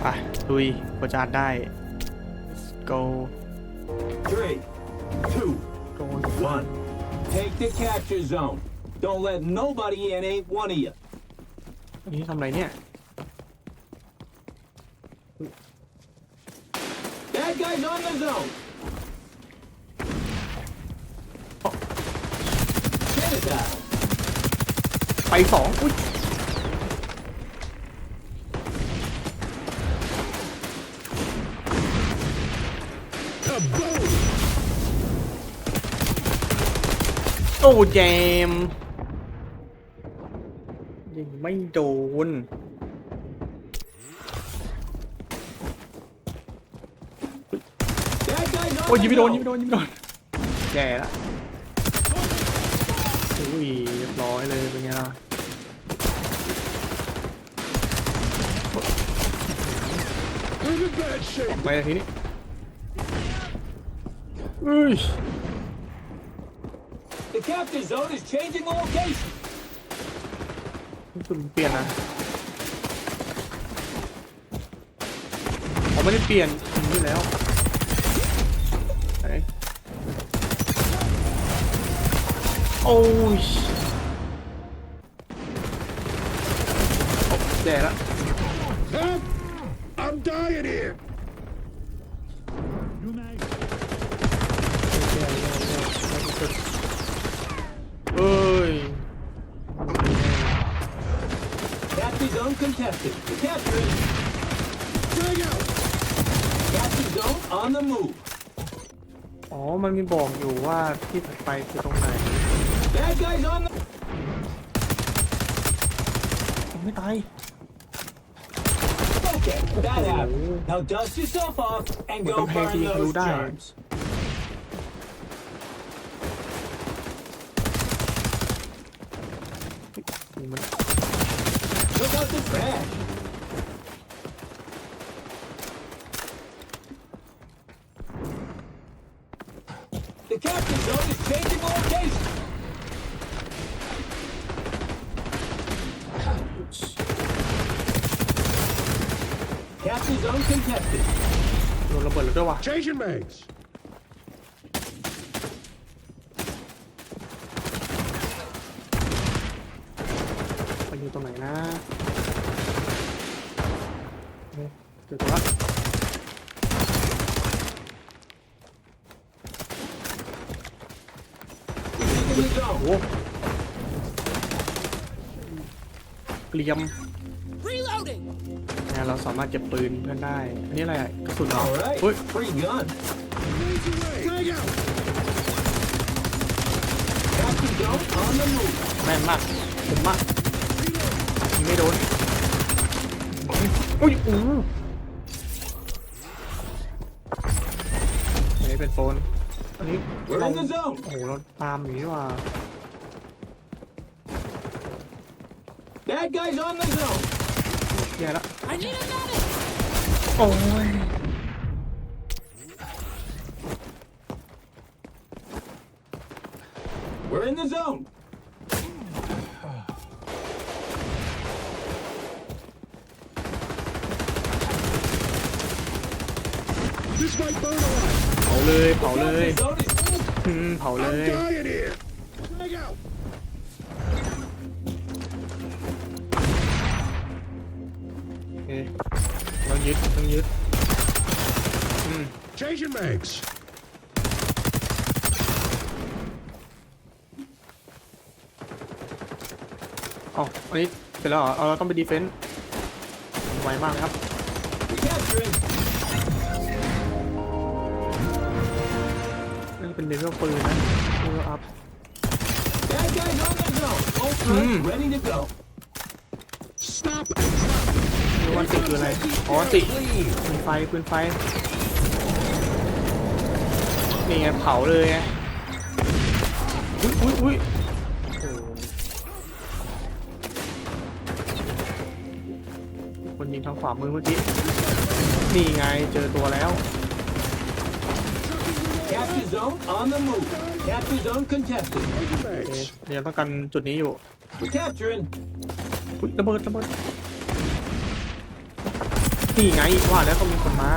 ไปลุยกว่าจะอัดได้ Let's go Three, two, go one. Take the capture zone. Don't let nobody in ain't one of you. อันนี้ทำอะไรเนี่ย Bad guys on the zone. Genocide. ไปสองอุ้ย โอ้แจมยิงไม่โดน Bad guys on โอ้ย the ยิงไม่โดน zone. ยิงไม่โดนยิงไม่โดนแย่ละอุ้ยเรียบร้อยเลยเป็นไงล่ะไปเลยทีนี้อุ้ย The capture zone is changing location. คุณเปลี่ยนนะผมไม่ได้เปลี่ยนผมนี่แล้วไหนโอ้ยโอ้แย่ละ Capture zone contested. Capture it. Drag out! Capture zone on the move. อ๋อ มันมีบอกอยู่ว่าที่ถัดไปคือตรงไหน Bad guys on the. ผมไม่ตาย Okay, that happened. Now dust yourself off and บน go กำแพง burn ที่ยิงทะลุ those ได้ charms. มัน Look out the trash. The capture zone is changing location. Capture zone contested. โดนระเบิดแล้วด้วยวะ Changing mags! โอ้เกลียม Reloading! นะเราสามารถเก็บปืนเพื่อนได้ อันนี้อะไรอะกระสุนเหรอ All right. เฮ้ย Free gun. Blaze away! Drag out! Capture zone on the move. แม่นมากผมมากยิงไม่โดนอุ้ยอู้อันนี้เป็นโฟนอันนี้ We're เรา in the zone. โอ้โหเราตามอยู่นี่หว่า Bad guys on the zone. แย่ละ I need a medic! โอ้ย We're in the zone. This might burn alive! เผาเลยเผาเลย Capture zone is อืมเผาเล I'm ย dying here! ยึดต้องยึดอืม Changing mags! อ๋ออันนี้เสร็จแล้วเหรอเอาเราต้องไปดีเฟนต์ไวมากนะครับ capturing. นั่นเป็นเลเวลปืนนะเลเวลอัพ Bad guys on the zone. All troops Hmm. ready to go. Stop! ดูวันติคืออะไรอ๋อติ Please. ปืนไฟปืนไฟนี่ไงเผาเลยไงอุ้ยอุ้ยอุ้ยโอ้โหคนยิงทางขวามือเมื่อกี้นี่ไงเจอตัวแล้ว Capture zone on the move. Capture zone contested. Changing โอเค mags! เดี๋ยวต้องการจุดนี้อยู่ We're capturing. อุ้ยระเบิดระเบิด นี่ไงว่าแล้วก็มีคนมา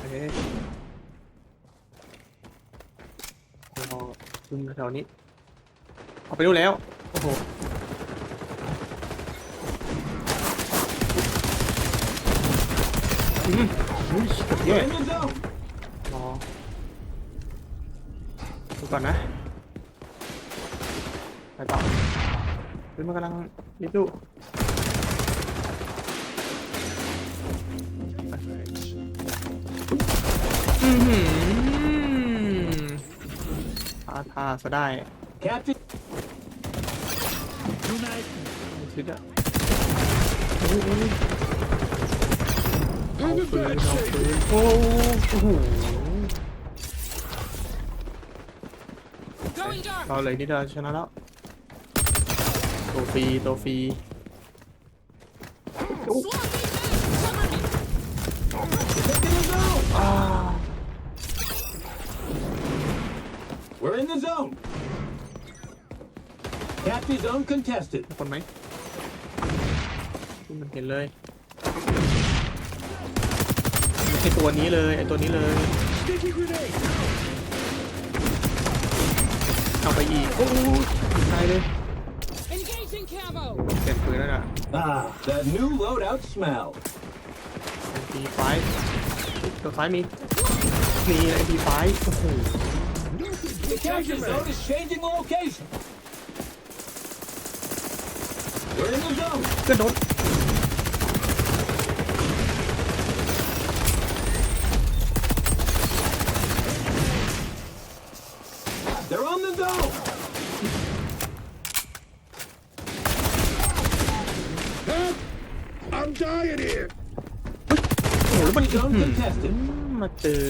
เอ๊ะรอคุมแถวนี้ เอาไปดูแล้ว โอ้โหอืมอุ้ยเกือบแย่ We're in the zone. รอดูก่อนนะไปต่อเฮ้ยมันกำลังรีบดู อือหือพาทาซะได้ Captain, ชิดอะอุ้ยอุ้ยเอาปืนเอาปืนโอ้โห Going dark. เราเลยนี่เราชนะแล้ว ตัวฟรีตัวฟรี We're in the zone. Capture zone contested. มีคนไหมมันเห็นเลยไอตัวนี้เลยไอตัวนี้เลย Sticky grenade! เอาไปอีกโอ้ยตายเลย Engaging camo. เปลี่ยนปืนแล้วน่ะ Ah, that new loadout smell. MP5 ตัวซ้ายมีมี MP5 โอ้โห The capture zone is changing location. We're in the zone. กระโดด They're on the zone. Help! I'm dying here! โอ้โหแล้วมัน Zone อื้อหือ contested. มาเจอ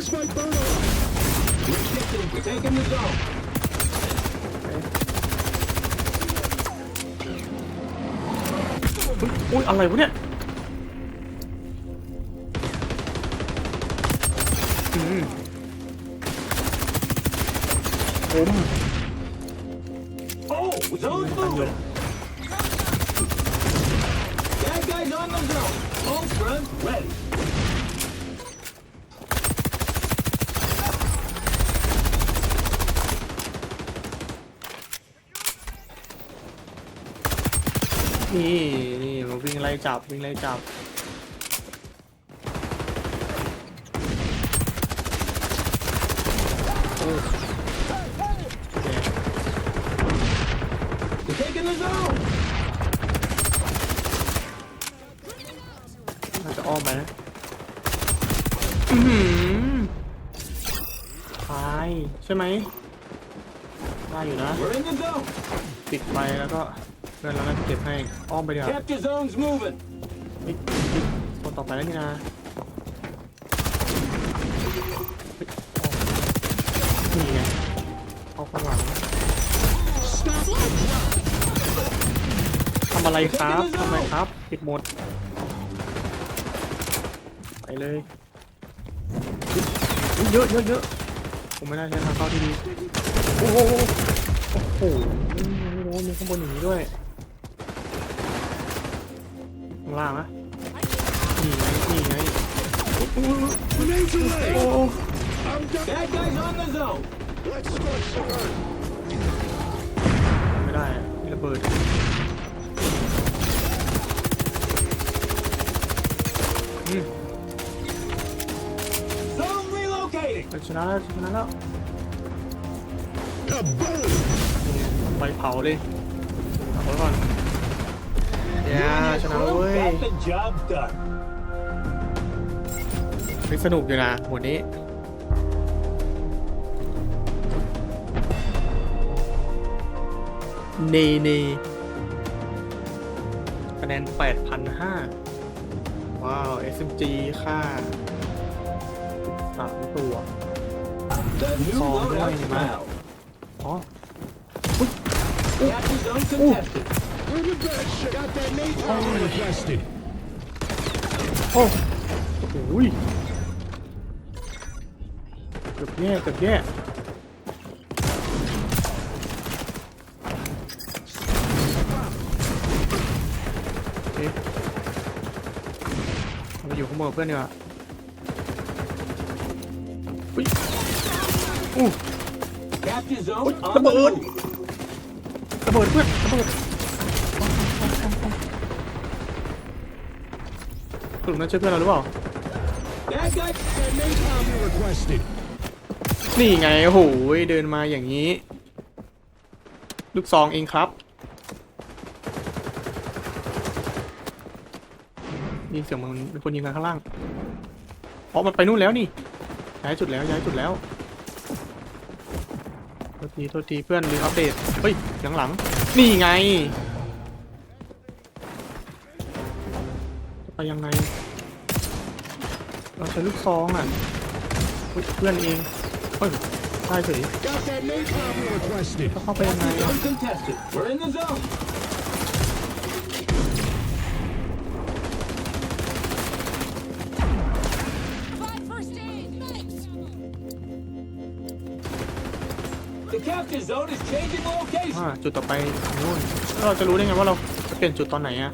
This might burn alive! We're taking, we're taking the zone. อุ้ยอะไรวะเนี่ยอืมผม Oh, zone's moving. นี่นี่มาวิ่งไล่จับวิ่งไล่จับ โอ้โอเค We're taking the zone. น่าจะอ้อมไปนะอือหือตายใช่ไหม นะ We're in the zone. ปิดไฟแล้วก็เพื่อนเราน่าจะเก็บให้อ้อมไปเดี๋ยวา Capture zone's moving. เฮ้ยคนต่อไปแล้วนี่นะเฮ้ยออกนี่ไงเอาข้างหลัง Stop! ทำอะไรครับทำไมครับปิดหมด ไปเลยอุ๊ยเยอะเยอะเยอะผมไม่น่าใช้ทางเข้าที่ดีโอ้โห โอ้โหไม่รู้ว่ามีข้างบนอย่างนี้ด้วยข้างล่างนะนี่ไงนี่ไง Grenades โอ้ away! โห I'm done! Bad guys on the zone. Let's scorch the earth! ไม่ได้อะมีระเบิดอืม Zone relocating. ชนะแล้วชนะแล้ว Kaboom! ไปเผาเลยเอาไว้ก่อนอย่าชนะแล้วเว้ย Got the job done. ไม่สนุกอยู่นะหมวดนี้ เนเนคะแนน 8,500 ว้าว SMG ค่า3ตัว The new Song loadout ด้วยนี่มั้ย smell. อ๋อ Capture zone contested. We're the best shit! Got that napalm requested! โอ้โหยเกือบแย่เกือบแย่ โอเคเราไปอยู่ข้างบนกับเพื่อนดีกว่าอุ้ยอู้ Capture zone Ui, on nó the bự. move. ระเบิดเพื่อนระเบิดสรุปนั่นช่วยเพื่อนเราหรือเปล่า requested. นี่ไงโอ้โหเดินมาอย่างนี้ ลูกซองเองครับยิงเสียงมันเป็นคนยิงกันข้างล่างอ๋อมันไปนู่นแล้วนี่ย้ายจุดแล้วย้ายจุดแล้ว ทษทีโทษทีเพื่อนลืมอัปเดต เฮ้ยหลังหลังๆนี่ไงจะไปยังไง เราใช้ลูกซองอะอุ๊ยเพื่อนเองเฮ้ยได้เฉย Got that napalm requested. จะเข้าไปยังไงอะ Uncontested. We're in the zone. อ่าจุดต่อไปนู่นแล้วเราจะรู้ได้ไงว่าเราจะเปลี่ยนจุดตอนไหนอะ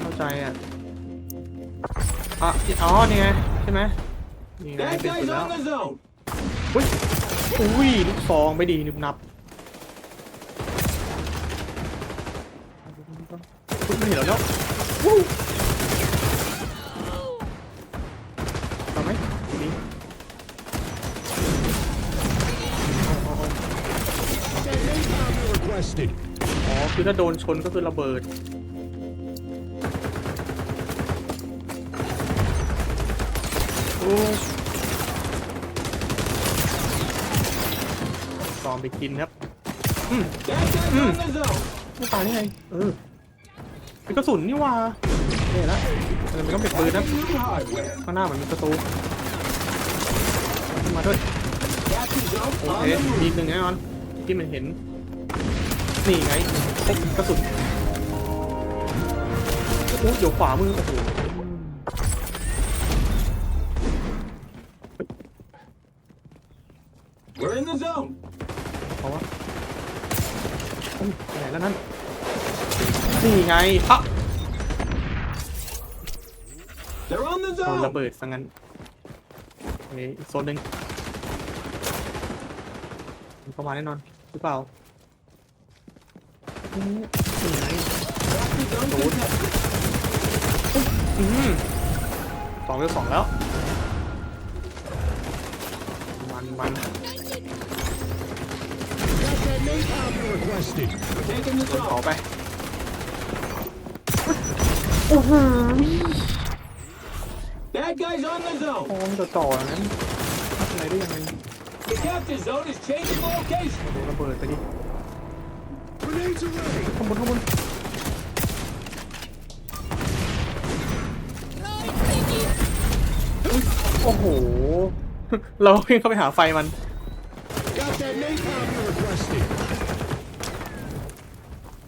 เข้าใจอะอะอ๋อนี่ไงใช่ไหมนี่ไง Bad เปลี่ยนจุ guys ดแล้ว on the zone. อุ้ยอุ้ยลูกซองไปดีนึบนับอุ๊ยไม่เห็นแล้วเนาะ ถ้าโดนชนก็คือระเบิด โอ้ตอมไปกินครับ อืม Bad guys on the zone. ไม่ตายได้ไง เออ เป็นกระสุนนี่ว่าเนี่ยละมันก็เป็นปืนนะ ข้างหน้ามันมีประตูมาด้วย โอเคมีหนึ่งแน่นอนที่มันเห็น นี่ไงโอ้กระสุนโอ้เดี๋ยวขวามือโอ้โห We're in the zone. เพราะว่าโอ้ยไปไหนแล้วนั่นนี่ไงอะ They're on the โดนระ zone. เบิดซะงั้นโอเคอีกโซนหนึ่งมันเข้ามาแน่นอนหรือเปล่า ศูนย์อืมสองเลือสองแล้ว มันมันขอไป โอ้โห Bad มจะต่อนั้นอะไรได้ยังไงโดนระเบิดไปดิ ข้างบนข้างบนโอ้โห เราเพิ่งเข้าไปหาไฟมัน Got that napalm requested.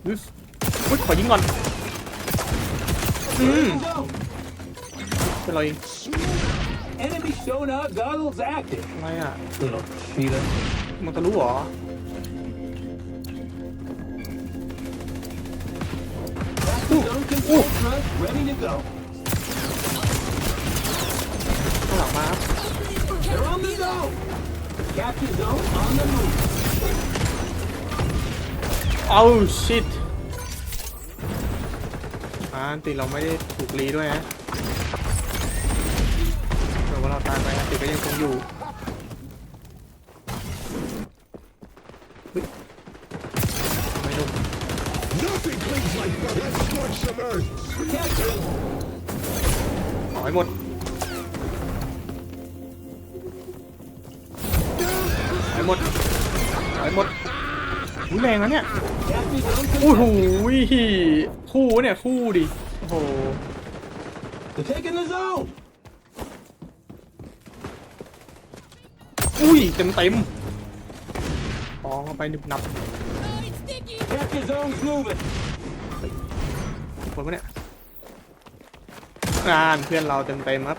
อุ๊ยอุ๊ยขอยิงก่อน อื We're ม in the zone. เป็นเราเอง Enemy sonar goggles active. อะไรอะ Little cheetah. มันทะลุเหรอ Zone control truck ready to go. ข้างหลังมาครับเอาชิตอ่าอันติเราไม่ได้ถูกรีด้วยนะเดี๋ยวว่าเราตายไปอันติก็ยังคงอยู่ ให้หมดเอาให้หมดเอาให้หมดหูแรงนะเนี่ย Capture zone โอ้โห contested. คู่เนี่ยคู่ดิโอ้โห They're taking the zone. อุ้ยเต็มเต็มฟองเข้าไปหนึบหนับ Oh, it's sticky. Capture zone's moving. คนปะเนี่ย งานเพื่อนเราเต็มเต็มๆครับ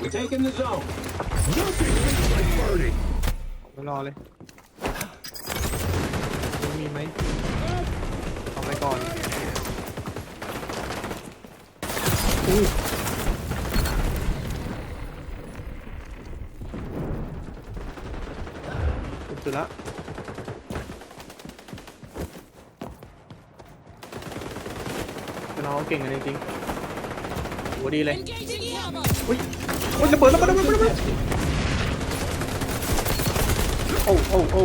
We're taking the zone. Nothing leaks like burning. ไม่รอเลยดูมีไหมเอาไปก่อนอุ้ยสุดละเราเก่งกันจริงๆ โหดีเลย Engaging ammo. อุ้ยอุ้ยระเบิดระเบิดระเบิดระเบิดโอ้โอ้โอ้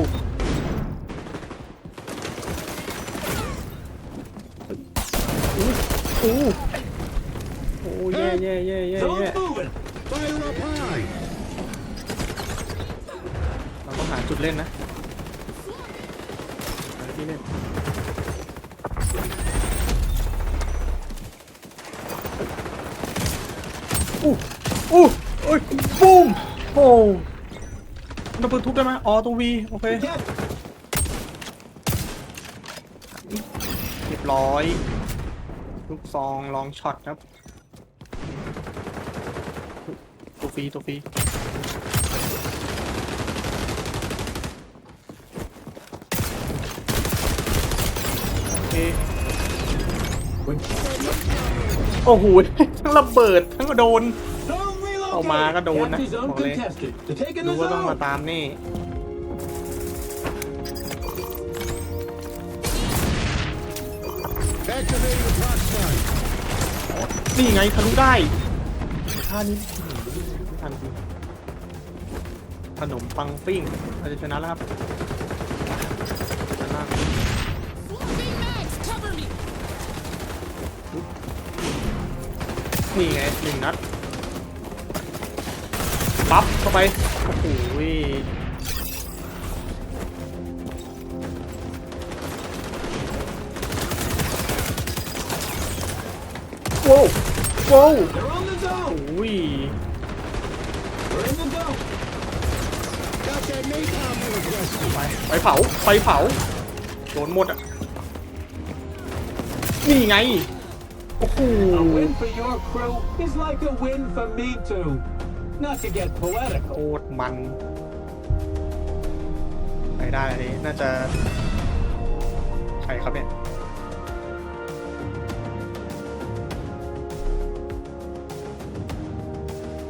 อู้อู้โอ้แย่แย่แย่แย่ Zone's แย่ moving. Fire up high. เราต้องหาจุดเล่นนะหาที่เล่น อู้โอ้ยบูมโอ้ระเบิดทุบได้ไหมอ๋อตัววีโอเคเรียบร้อยลูกซองลองช็อตครับ ตัวฟรีตัวฟรีโอเคโอ้โหทั้งระเบิดทั้งโดน เอามาก็โดนนะ Capture zone บอกเลย contested. They're taking รู้ the ว่าต้องมา zone. ตามนี่ Activating the block side. นี่ไงทะลุได้ท่านี้ไม่ทันจริงขนมปังปิ้งเราจะชนะแล้วครับชนะ Floating mags. Cover me. นี่ไงหนึ่งนัด ปั๊บเข้าไป โอ้โหโว้วโว้ว They're on the โอ้ zone. ย We're in the zone. Got that napalm you requested. ไปไปเผา ไปเผา โดนหมดอะ นี่ไง โอ้โห A win for your crew is like a win for me too. Not to get poetic. โคตรมันไปได้อันนี้น่าจะใครครับเนี่ย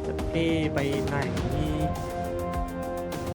จะเท่ไปไหนนี่